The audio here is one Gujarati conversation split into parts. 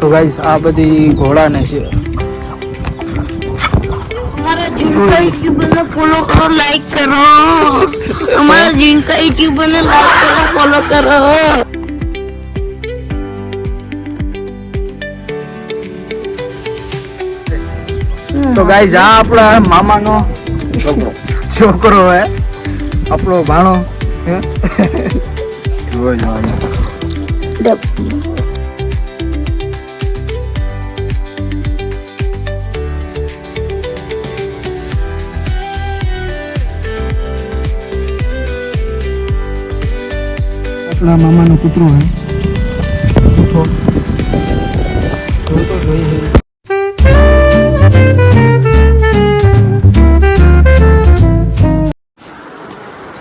તો ગાઈસ આ બધી ઘોડા ને છે. અમારા જીનકા યુટ્યુબને ફોલો કરો લાઈક કરો. અમારા જીનકા યુટ્યુબને લાઈક કરો ફોલો કરો. તો ગાઈસ આ આપણા મામાનો છોકરો હે. આપણો ભાણો જોવા જવા આપણા મામાનો કૂતરો હે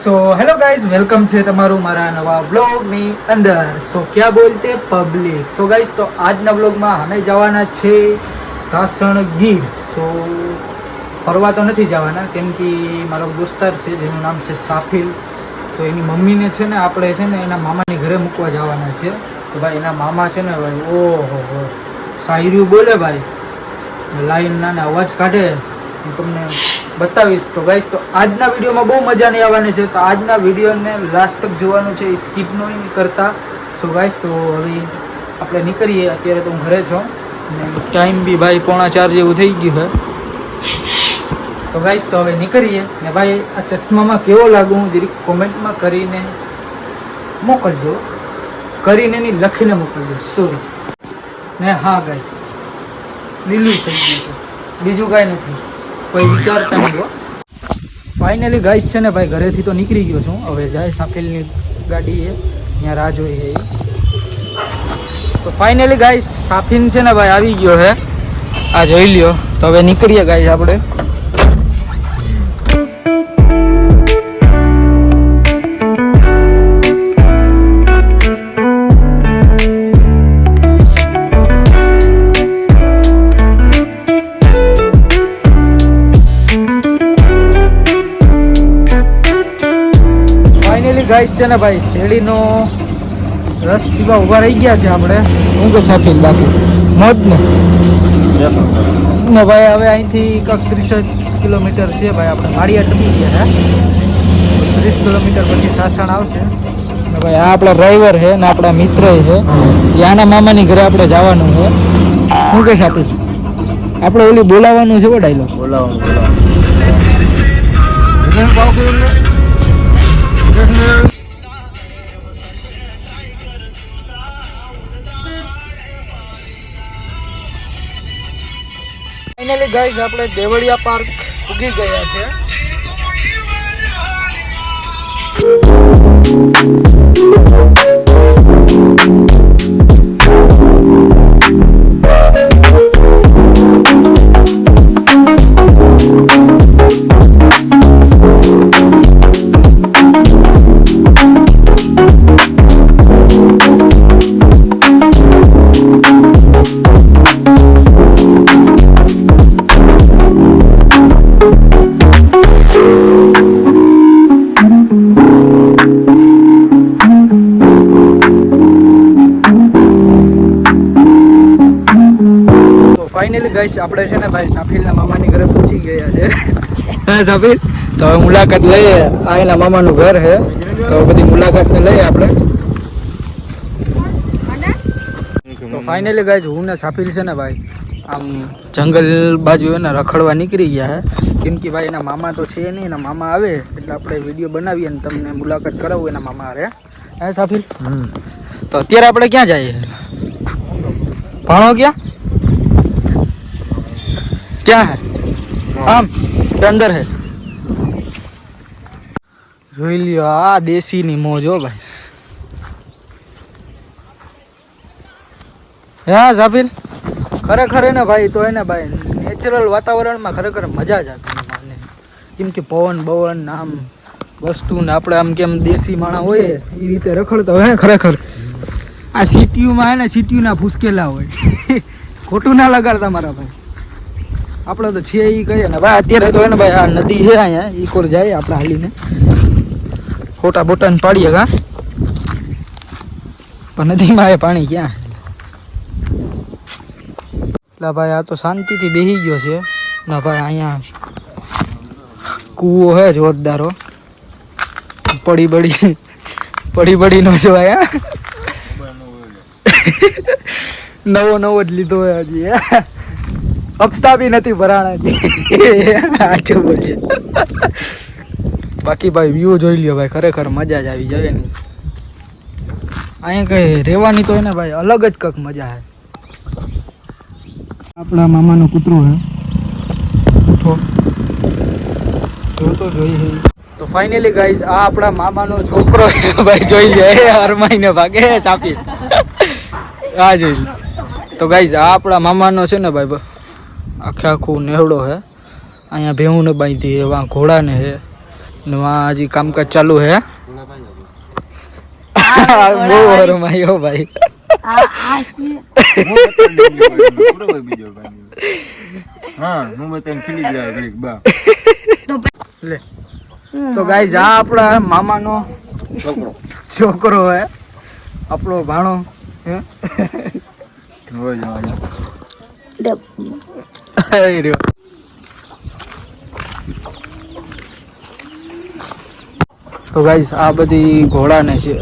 સો હેલો ગાઈઝ વેલકમ છે તમારું મારા નવા બ્લોગની અંદર. સો ક્યાં બોલતે પબ્લિક સો ગાઈઝ તો આજના બ્લોગમાં અમે જવાના છે સાસણ ગીર. સો ફરવા તો નથી જવાના, કેમ કે મારો દોસ્તાર છે, જેનું નામ છે સાફિલ. તો એની મમ્મીને છે ને આપણે છે ને એના મામાની ઘરે મૂકવા જવાના છે. તો ભાઈ એના મામા છે ને ભાઈ, ઓહો હો શાયરીઓ બોલે ભાઈ. લાઈન નાના અવાજ કાઢે. હું તમને બતાવીશ. તો ગાઈશ તો આજના વિડીયોમાં બહુ મજા નહીં આવવાની છે. તો આજના વિડીયોને લાસ્ટ તક જોવાનું છે. એ સ્કીપ નહીં કરતા. સો ગાઈશ તો હવે આપણે નીકળીએ. અત્યારે તો હું ઘરે છું. ને ટાઈમ બી ભાઈ પોણા ચાર જેવું થઈ ગયું છે. તો ગાઈશ તો હવે નીકળીએ ને ભાઈ, આ ચશ્મામાં કેવો લાગુ? હું જરીક કોમેન્ટમાં કરીને મોકલજો. કરીને ની લખીને મોકલજો. સોરી ને હા ગાઈશ લીલું થઈ ગયું છે. બીજું કાંઈ નથી. કોઈ વિચારતા નહીં ફાઇનલી ગાઈસ છે ને ભાઈ, ઘરેથી તો નીકળી ગયો છું. હવે જાય સાંકેલની ગાડી એ ત્યાં રાહ જોઈ છે તો ફાઇનલી ગાઈસ સાફીન છે ને ભાઈ, આવી ગયો હે. આ જોઈ લ્યો. તો હવે નીકળીએ ગાઈસ આપણે. છે ને ભાઈ શેરડીનો રસ પીવા ઊભા રહી ગયા છે આપણે. હું કે સાફીલ બાકી. મોજ ને. ને ભાઈ હવે અહીંથી કંઈક ત્રીસ કિલોમીટર છે ભાઈ આપણે. માળિયા ટપી ગયા હે? ત્રીસ કિલોમીટર પછી સાસણ આવશે. ને ભાઈ આ આપણા ડ્રાઈવર છે ને આપણા મિત્ર છે. યાના મામાની ઘરે આપણે જવાનું છે. શું કે આપીશ આપણે ઓલી બોલાવવાનું છે ડાયલોગ બોલાવવાનું બોલાવો ફાઇનલી ગાઈઝ આપણે દેવળિયા પાર્ક ઉગી ગયા છે. તો ફાઇનલી ગાઈસ આપણે છે ને ભાઈ સાફીલના મામાની ઘરે પહોંચી ગયા છે. હા સાફીલ. તો હવે મુલાકાત લઈએ. આ એના મામાનું ઘર છે. તો બધી મુલાકાતને લઈએ આપણે. તો ફાઇનલી ગાઈસ હું ને સાફીલ છે ને ભાઈ આમ જંગલ બાજુ એને રખડવા નીકળી ગયા છે. કેમ કે ભાઈ એના મામા તો છે નહીં એના મામા આવે એટલે આપણે વીડિયો બનાવીએ અને તમને મુલાકાત કરાવું એના મામા હારે. હે સાફીલ? તો અત્યારે આપણે ક્યાં જઈએ? ભણો ક્યાં? ક્યાં હે આમ અંદર હે જોઈ લ્યો આ દેશીની મોજ હો ભાઈ. હા સાફીલ ખરેખર ને ભાઈ તો એને ભાઈ નેચરલ વાતાવરણમાં ખરેખર મજા જ આવે મને કેમ કે પવન બવન આમ વસ્તુ ને આપણે આમ કેમ દેશી માણા હોય એ રીતે રખડતા હોય ને ખરેખર. આ સિટીયુમાં હે ને સિટીયુના ફૂસકેલા હોય. ખોટું ના લગાડતા મારા ભાઈ. આપણે તો છે એ કહીએ ને, ભાઈ, અત્યારે તો એને ભાઈ આ નદી છે અહીંયા એ કોર જાય આપણે હાલીને. ફોટા ને પાડીએ કા પણ નદીમાં એ પાણી ક્યાં? એટલે ભાઈ, આ તો શાંતિથી બેસી ગયો છે. ના ભાઈ, અહીંયા કૂવો હે જોરદારો પડી બડી પડી બડી નો છો આ નવો નવો જ લીધો હોય હજી? હપ્તા બી નથી ભરાણા સાચું બોલજે. બાકી ભાઈ વ્યૂ જોઈ લ્યો ભાઈ ખરેખર મજા જ આવી જાય ને. અહીંયા કઈ રહેવાની તો એને ભાઈ અલગ જ કંઈક મજા છે. આપણા મામાનો કૂતરો હે ઉઠો. જોતો જોઈએ તો ફાઇનલી ગાઈઝ આ આપણા મામાનો છોકરો છે ભાઈ જોઈ લે. હરમાઈને ભાગે ચાપી આ જોઈ તો ગાઈઝ આ આપણા મામાનો છે ને ભાઈ આખે આખું નેહડો હે. અહીંયા ભેહું ને બાંધી હે વાં ઘોડાને હે. ને વાં હજી કામકાજ ચાલુ હે. બહુ હરમાયો ભાઈ. આ આ છે. હા લે. તો ગાઈ જા આપણા મામાનો છોકરો. છોકરો હે. આપણો ભાણો હે. വരുമോ તો ગાઈસ આ બધી ઘોડાને છે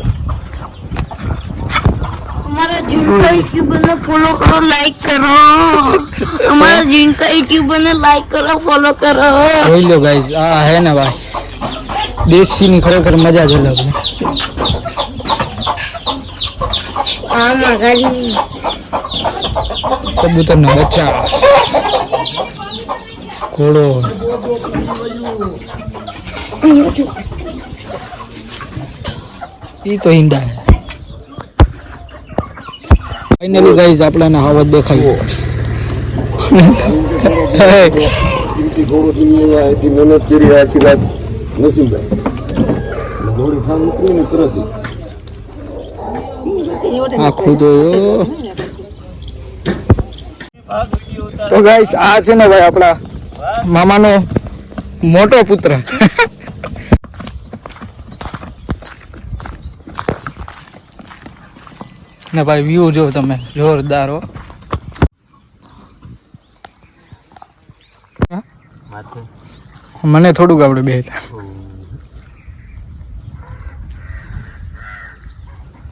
અમારા જીનકા યુટ્યુબને ફોલો કરો લાઈક કરો અમારા જીનકા યુટ્યુબને લાઈક કરો ફોલો કરો જોઈ લો ગાઈસ આ હે ને ભાઈ દેશીની ખરેખર મજા છે લાગે આ મગાજી કબૂતરનો બચ્ચા ઘોડો ઈ તો ઈંડા ફાઇનલી ગાઈઝ આપણાને હવા દેખાય મહેનત કરી નીકળીને તરત આખું તો ગાઈસ આ છે ને ભાઈ આપણા મામાનો મોટો પુત્ર. ને ભાઈ વ્યૂ જો તમે. જોરદાર હો. મને થોડુંક આવડે બે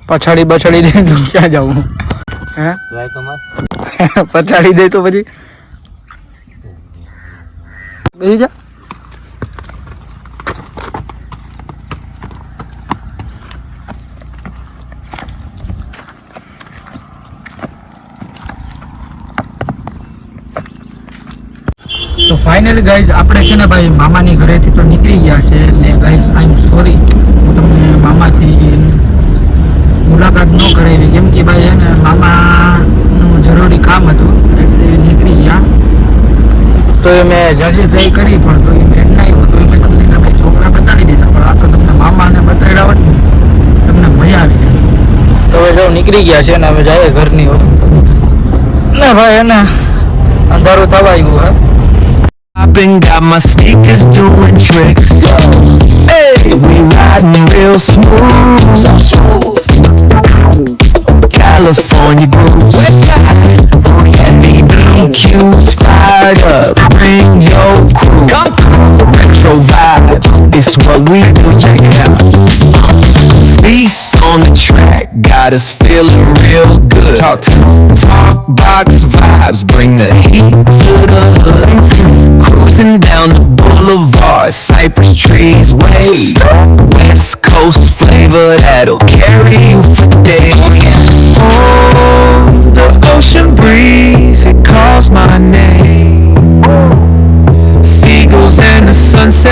પછાડી બછાડી દે તો ક્યાં જાવ હે? પછાડી દે તો પછી બેસી જા. તો ફાઇનલી ગાઈઝ આપણે છે ને ભાઈ મામાની ઘરેથી તો નીકળી ગયા છે ને ગાઈઝ આઈ એમ સોરી હું તમને મામાથી મુલાકાત ન કરાવી. કેમ કે ભાઈ એને મામાનું જરૂરી કામ હતું એટલે નીકળી ગયા. તો એ મેં ટ્રાય કરી પણ તો એ મેં ના આવ્યો તો એ મેં તમને ભાઈ છોકરા બતાવી દીધા પણ આ તો તમને મામાને બતાવ્યા હોત તમને મજા આવી તો હવે જો નીકળી ગયા છે ને હવે જાય ઘરની ના ભાઈ એને અંધારું થવા આવ્યું હા I've been got my sneakers doing tricks. Hey, we riding real smooth. California grooves. Oh yeah, BBQs up. Bring your crew. Come through. Retro vibes, it's what we do. Check it out. Beats on the track, got us feeling real good. Talk to talk box vibes, bring the heat to the hood. Cruising down the boulevard, cypress trees wave. West Coast flavor that'll carry you for days. Oh, the ocean breeze, it calls my name.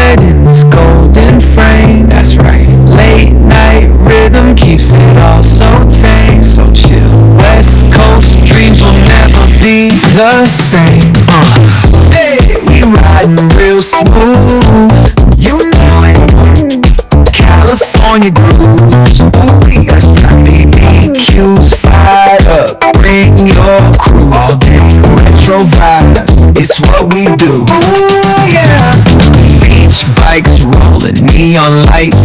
Sunset in this golden frame. That's right. Late night rhythm keeps it all so tame. So chill. West Coast dreams will never be the same. Uh. Hey, we riding real smooth. You know it. California grooves. Ooh, yes, BBQs fired up. Bring your crew all day. Retro vibes, it's what we do neon lights.